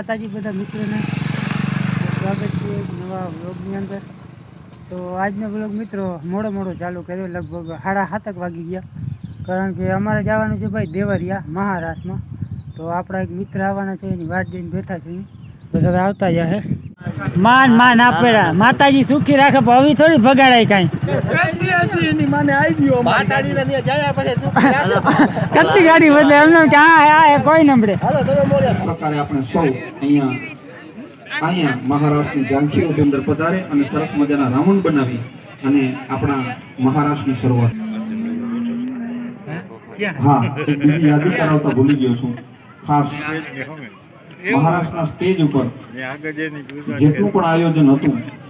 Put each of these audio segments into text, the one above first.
માતાજી બધા મિત્રોને સ્વાગત છે નવા વ્લોગની અંદર. તો આજનો વ્લોગ મિત્રો મોડો મોડો ચાલુ કર્યો, લગભગ સાડા સાતક વાગી ગયા. કારણ કે અમારે જવાનું છે ભાઈ દેવરિયા, મહારાષ્ટ્રમાં. તો આપણા એક મિત્ર આવવાના છે, એની વાત જઈને બેઠા છીએ. બધા આવતા જાય માન માન આપેલા. માતાજી સુખી રાખે હવે થોડી ભગાડાય કાંઈ. ચૂપ ગાડી બદલે? એમને કે હા હા કોઈ નંબરે. આપણે સૌ અહીંયા અહીંયા મહારાષ્ટ્રની ઝાંખીઓની અંદર પધારે અને સરસ મજાના રાઉન્ડ બનાવી અને આપણા મહારાષ્ટ્રની શરૂઆત. હા, બીજી યાદી કરાવતા ભૂલી ગયો છું. ખાસ મહારાષ્ટ્રના સ્ટેજ ઉપર જેટલું પણ આયોજન હતું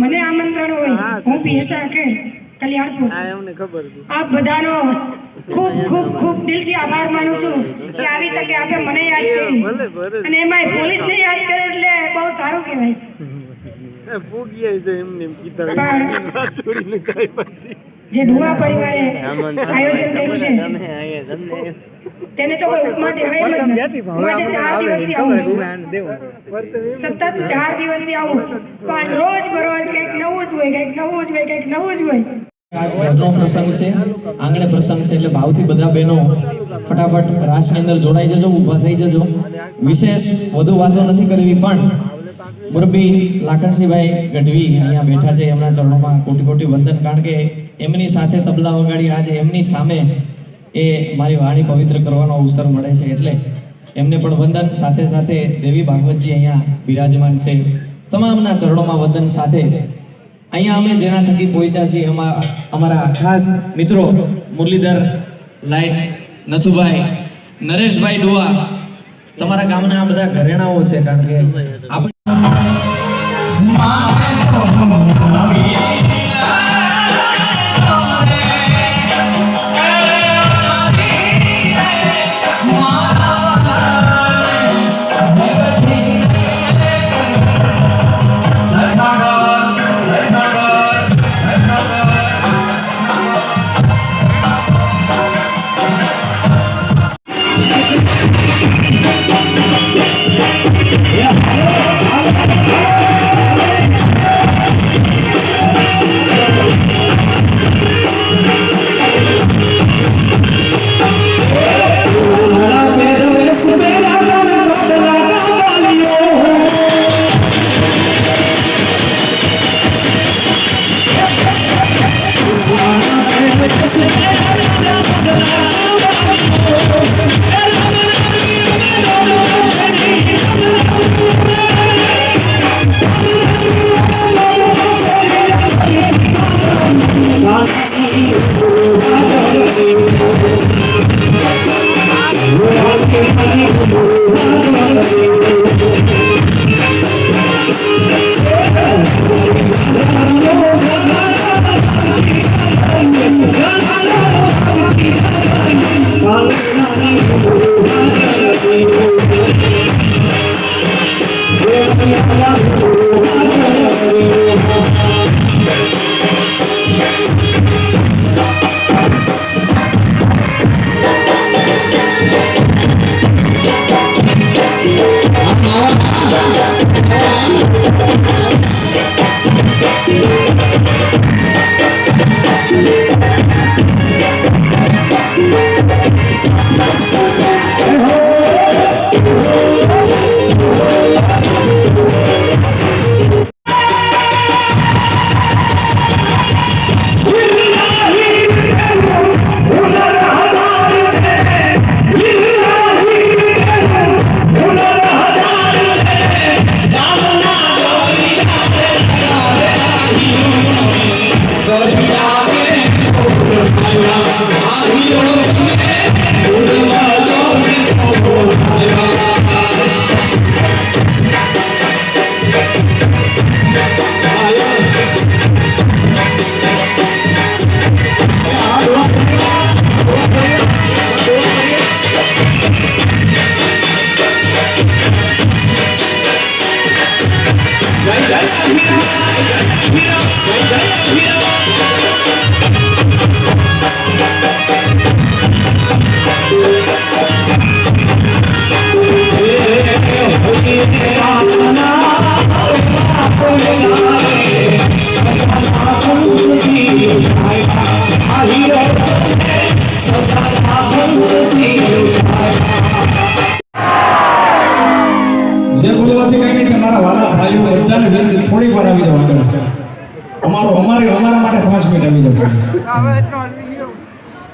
માન આમંત્રણ હોય. હું પીરસા કે કલ્યાણપુર. એમને ખબર છે. આપ બધાનો ખૂબ ખૂબ ખૂબ દિલથી આભાર માનું છું કે આવી તકે આપે મને યાદ કરી. અને એમાં પોલીસને યાદ કરે એટલે બહુ સારું કહેવાય. પૂગી છે એમને એમ કીધા. પણ થોડી પછી. જે ડુઆ પરિવારે આયોજન કર્યું છે. તેને તો કોઈ ઉપમા દેવાય જ નથી. હું આજે ચાર દિવસથી આવું. સતત ચાર દિવસથી આવું. પણ રોજ બરોજ કંઈક નવું જ હોય કંઈક નવું જ હોય કંઈક નવું જ હોય. આજ પ્રસંગ છે. આંગણે પ્રસંગ છે એટલે ભાવથી બધા બહેનો ફટાફટ રાસની અંદર જોડાઈ જજો ઊભા થઈ જજો. વિશેષ વધુ વાતો નથી કરવી પણ મુરબી લાખણસિંહભાઈ ગઢવી અહીંયા બેઠા છે એમના ચરણોમાં કોટી કોટી વંદન. કારણ કે એમની સાથે તબલા વગાડી આજે એમની સામે એ મારી વાણી પવિત્ર કરવાનો અવસર મળે છે એટલે એમને પણ વંદન. સાથે સાથે દેવી ભાગવતજી અહીંયા બિરાજમાન છે. તમામના ચરણોમાં વંદન સાથે અહીંયા અમે જેના થકી પહોંચ્યા છીએ એમાં અમારા ખાસ મિત્રો મુરલીધર લાઈટ નથુભાઈ, નરેશભાઈ ડુઆ તમારા ગામના આ બધા ઘરેણાઓ છે કારણ કે આપણે જે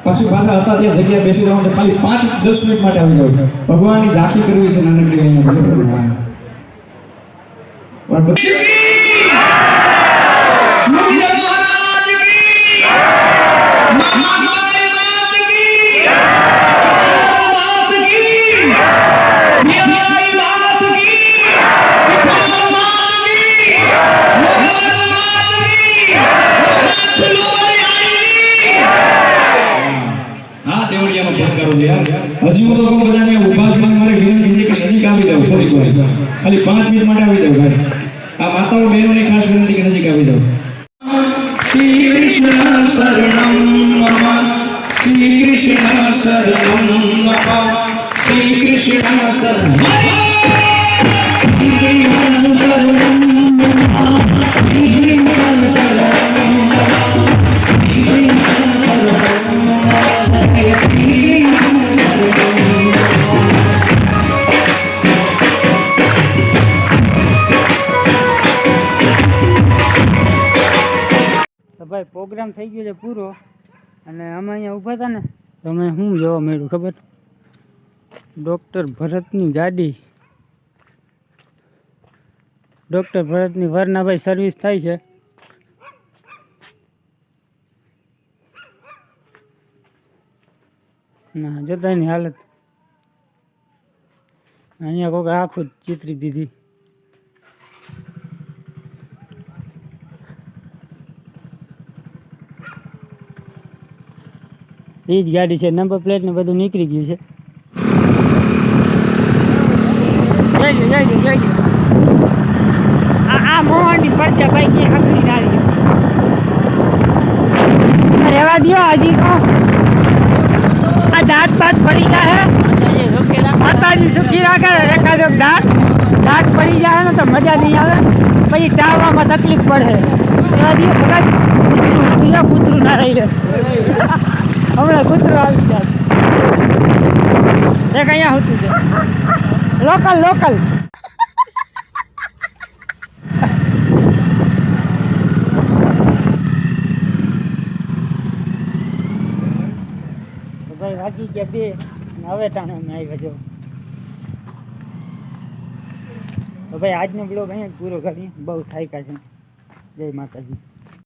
પછી પાછા હતા ત્યાં જગ્યા બેસી રહેવાનું ખાલી પાંચ દસ મિનિટ માટે આવી જાવ ભગવાનની ઝાંખી કરવી છે, નાનકડી અહીંયા ખાલી પાંચ મિનિટ માટે આવી જાવ ભાઈ આ માતાઓ બહેનોની ખાસ વિનંતી કે નજીક આવી જાવ શ્રી કૃષ્ણ શરણમ મમ શ્રી કૃષ્ણ શરણમ મમ શ્રી કૃષ્ણ શરણમ તો ભાઈ પ્રોગ્રામ થઈ ગયો છે પૂરો. અને અમે અહીંયા ઊભા હતા ને, તો અમે શું જોવા મળ્યું ખબર? ડૉક્ટર ભરતની ગાડી. ડૉક્ટર ભરતની વરનાભાઈ સર્વિસ થાય છે. ના જતા એની હાલત. અહીંયા કોઈક આખું ચિતરી દીધી. એ જ ગાડી છે નંબર પ્લેટ ને બધું નીકળી ગયું છે. આ મોહનની પરચા ભાઈ ડાળી રહેવા દ્યો હજી તો. આ દાંત બાત પડી જાય માતાજી સુખી રાખે, એકાદો દાંત દાંત પડી જાય ને તો મજા નહીં આવે. પછી ચાવવામાં તકલીફ પડે. રહેવા દ્યો, કદાચ કૂતરું ના રહી લે હમણાં કૂતરું આવી જાય એક અહીંયા હતું છે લોકલ લોકલ તો ભાઈ વાગી ગયા બે, અને હવે ટાણે અમે આવ્યા જો. તો ભાઈ, આજનો બ્લોગ અહીંયા જ પૂરો કરીએ બહુ થાક્યા છે. જય માતાજી.